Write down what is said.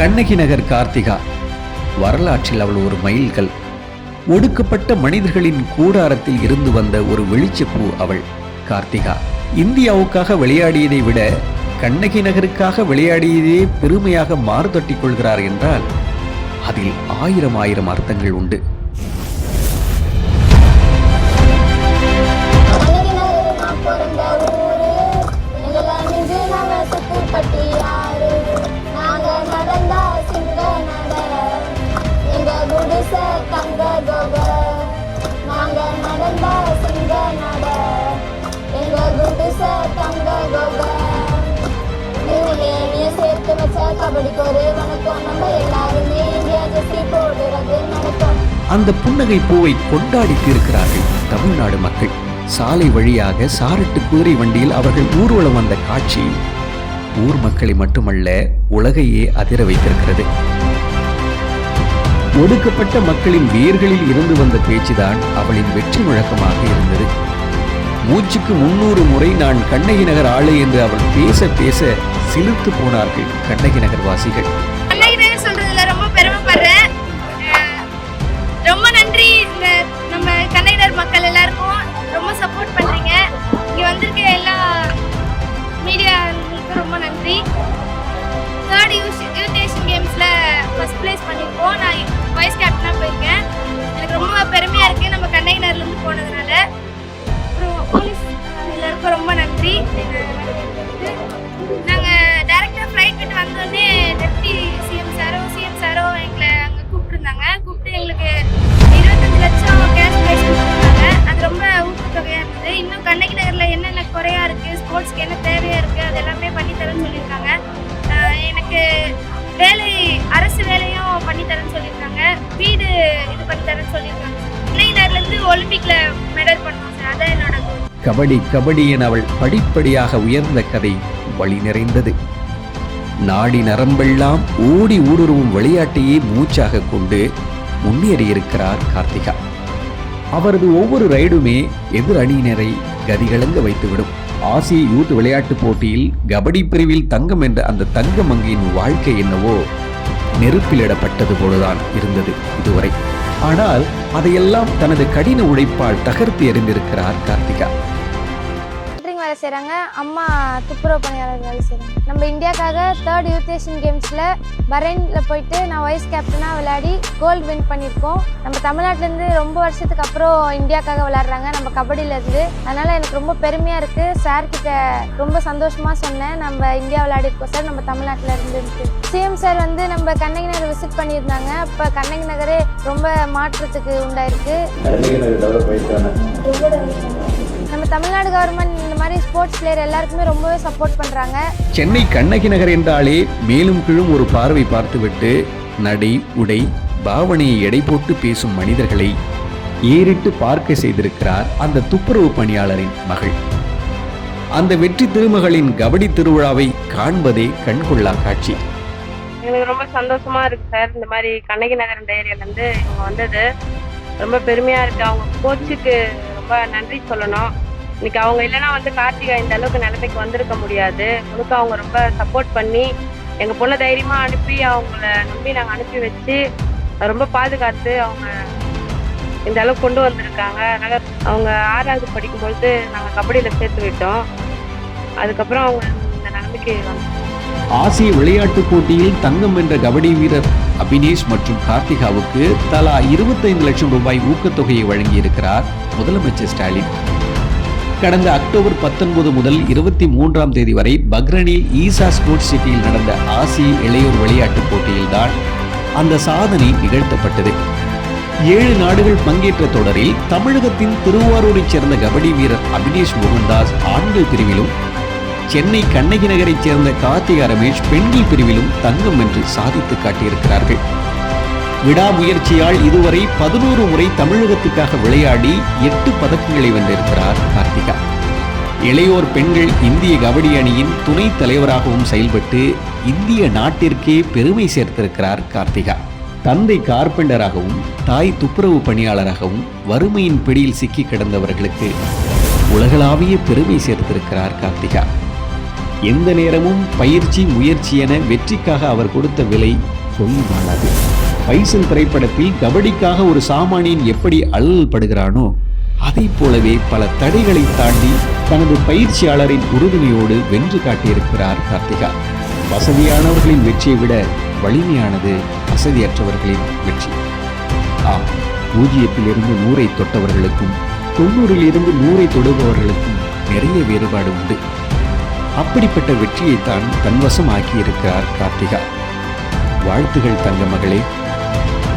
கண்ணகி நகர் கார்த்திகா. வரலாற்றில் அவள் ஒரு மைல்கள் ஒடுக்கப்பட்ட மனிதர்களின் கூடாரத்தில் இருந்து வந்த ஒரு வெளிச்சப்பூ அவள் கார்த்திகா. இந்தியாவுக்காக விளையாடியதை விட கண்ணகி நகருக்காக விளையாடியதே பெருமையாக மாறுதட்டிக் கொள்கிறார் என்றால் அதில் ஆயிரம் ஆயிரம் அர்த்தங்கள் உண்டு. நாங்க சிங்க நட எங்க தங்க நீ சேர்த்து வச்ச கபடிக்கு ஒரு வணக்கம் நம்ம எல்லாருமே இந்தியா ஜெர்சி போடுறது நடக்கும் அந்த புன்னகை பூவை கொண்டாடி தீர்க்கிறார்கள் தமிழ்நாடு மக்கள். சாலை வழியாக சாரட்டு குதிரை வண்டியில் அவர்கள் ஊர்வலம் வந்த காட்சி ஊர் மக்களை மட்டுமல்ல உலகையே அதிர வைத்திருக்கிறது. ஒடுக்கப்பட்ட மக்களின் வேர்களில் இருந்து வந்த பேச்சுதான் அவளின் வெற்றி முழக்கமாக இருந்தது. மூச்சுக்கு முன்னூறு முறை நான் கண்ணகி நகர் ஆளு என்று அவள் பேச பேச சிலிர்த்து போனார்கள் கண்ணகி நகர் வாசிகள் கண்ணகிநகர் ரொம்ப பெருமைப்படுறேன். ரொம்ப நன்றி இந்த நம்ம கண்ணகினர் மக்கள் எல்லாருக்கும். ரொம்ப சப்போர்ட் பண்றீங்க. இங்க வந்திருக்க எல்லா மீடியாவுக்கும் ரொம்ப நன்றி. தேர்ட் யூஸ் யூத் ஏஷியன் கேம்ஸ்ல ஃபர்ஸ்ட் பிளேஸ் பண்ணியிருக்கோம் நான் வைஸ் கேப்டனாக போயிருக்கேன். எனக்கு ரொம்ப பெருமையாக இருக்குது நம்ம கண்டெய்னர்லேருந்து போனதுனால. கபடி கபடி என அவள் படிப்படியாக உயர்ந்த கதை வழி நிறைந்தது. நாடி நரம்பெல்லாம் ஓடி ஊடுருவும் விளையாட்டையே மூச்சாக கொண்டு முன்னேறியிருக்கிறார் கார்த்திகா. அவரது ஒவ்வொரு ரைடுமே எதிர் அணியினரை கதிகலங்க வைத்துவிடும். ஆசிய யூத் விளையாட்டுப் போட்டியில் கபடி பிரிவில் தங்கம் என்ற அந்த தங்க மங்கையின் வாழ்க்கை என்னவோ நெருப்பிலிடப்பட்டது போலதான் இருந்தது இதுவரை. ஆனால் அதையெல்லாம் தனது கடின உழைப்பால் தகர்த்து எறிந்திருக்கிறார் கார்த்திகா. வேலை செய்கிறாங்க அம்மா துப்புரவு பணியாளர் வேலை செய்கிறாங்க நம்ம இந்தியாக்காக தேர்ட் யூத் ஏஷியன் கேம்ஸில் பரைனில் போயிட்டு நான் வைஸ் கேப்டனாக விளையாடி கோல்டு வின் பண்ணியிருக்கோம். நம்ம தமிழ்நாட்டிலேருந்து ரொம்ப வருஷத்துக்கு அப்புறம் இந்தியாக்காக விளையாடுறாங்க நம்ம கபடியிலேருந்து அதனால் எனக்கு ரொம்ப பெருமையாக இருக்குது சார் கிட்ட ரொம்ப சந்தோஷமாக சொன்னேன். நம்ம இந்தியா விளையாடிருக்கோம் சார் நம்ம தமிழ்நாட்டில் இருந்து சிஎம் சார் வந்து நம்ம கண்ணகி நகர் விசிட் பண்ணியிருந்தாங்க. அப்போ கண்ணகி நகரே ரொம்ப மாற்றத்துக்கு உண்டாயிருக்கு. நம்ம தமிழ்நாடு கவர்மெண்ட் இந்த மாதிரி ஸ்போர்ட்ஸ் பிளேயர் எல்லாருக்குமே ரொம்பவே சப்போர்ட் பண்ணுறாங்க சென்னை கண்ணகி நகர் என்றாலே மேலும் கீழும் ஒரு பார்வை பார்த்துவிட்டு நடை உடை பாவனையை எடை போட்டு பேசும் மனிதர்களை ஏறிட்டு பார்க்க செய்திருக்கிறார் அந்த துப்புரவு பணியாளரின் மகள். அந்த வெற்றி திருமகளின் கபடி திருவிழாவை காண்பதே கண்கொள்ளா காட்சி. எங்களுக்கு ரொம்ப சந்தோஷமா இருக்கு சார். இந்த மாதிரி கண்ணகி நகர் இந்த ஏரியால இருந்து இவங்க வந்தது. ரொம்ப பெருமையா இருக்கு. அவங்க கோச்சுக்கு ரொம்ப நன்றி சொல்லணும். இன்னைக்கு அவங்க இல்லைன்னா வந்து கார்த்திகா இந்த அளவுக்கு நிலைமைக்கு வந்திருக்க முடியாது. முழுக்க அவங்க ரொம்ப சப்போர்ட் பண்ணி எங்க பொண்ணை தைரியமா அனுப்பி அவங்கள நம்பி நாங்க அனுப்பி வச்சு ரொம்ப பாதுகாத்து அவங்க இந்த அளவுக்கு கொண்டு வந்திருக்காங்க. அதனால அவங்க ஆறாவது படிக்கும்பொழுது நாங்கள் கபடியில சேர்த்து விட்டோம். அதுக்கப்புறம் அவங்க இந்த நிலைமைக்கு வந்து ஆசிய விளையாட்டுப் போட்டியில் தங்கம் வென்ற கபடி வீரர் அபினேஷ் மற்றும் கார்த்திகாவுக்கு தலா 25 லட்சம் ரூபாய் ஊக்கத்தொகையை வழங்கியிருக்கிறார் முதலமைச்சர் ஸ்டாலின். கடந்த அக்டோபர் 19 முதல் இருபத்தி மூன்றாம் தேதி வரை பக்ரனில் ஈசா ஸ்போர்ட்ஸ் சிட்டியில் நடந்த ஆசிய இளையோர் விளையாட்டுப் போட்டியில்தான் அந்த சாதனை நிகழ்த்தப்பட்டது. ஏழு நாடுகள் பங்கேற்ற தொடரில் தமிழகத்தின் திருவாரூரைச் சேர்ந்த கபடி வீரர் அபினேஷ் மோகன்தாஸ் ஆண்கள் பிரிவிலும் சென்னை கண்ணகி நகரைச் சேர்ந்த கார்த்திகா ரமேஷ் பெண்கள் பிரிவிலும் தங்கம் என்று சாதித்து காட்டியிருக்கிறார்கள். விடாமுயற்சியால் இதுவரை பதினோரு முறை தமிழகத்துக்காக விளையாடி எட்டு பதக்கங்களை வென்றிருக்கிறார் கார்த்திகா. இளையோர் பெண்கள் இந்திய கபடி அணியின் துணைத் தலைவராகவும் செயல்பட்டு இந்திய நாட்டிற்கே பெருமை சேர்த்திருக்கிறார் கார்த்திகா. தந்தை கார்பெண்டராகவும் தாய் துப்புரவு பணியாளராகவும் வறுமையின் பிடியில் சிக்கி கிடந்தவர்களுக்கு உலகளாவிய பெருமை சேர்த்திருக்கிறார் கார்த்திகா. எந்த நேரமும் பயிற்சி முயற்சி என வெற்றிக்காக அவர் கொடுத்த விலை சொல்லி பைசல் பைசன் திரைப்படத்தில் கபடிக்காக ஒரு சாமானியன் எப்படி அல்லல் படுகிறானோ அதைப் போலவே பல தடைகளை தாண்டி தனது பயிற்சியாளரின் உறுதுணையோடு வென்று காட்டியிருக்கிறார் கார்த்திகா. வசதியானவர்களின் வெற்றியை விட வலிமையானது வசதியற்றவர்களின் வெற்றி. ஆம் பூஜ்ஜியத்திலிருந்து நூறை தொட்டவர்களுக்கும் தொண்ணூறில் இருந்து நூறை தொடுபவர்களுக்கும் நிறைய வேறுபாடு உண்டு. அப்படிப்பட்ட வெற்றியைத்தான் தன்வசம் ஆக்கியிருக்கிறார் கார்த்திகா. வாழ்த்துகள் தங்க மகளே. Thank you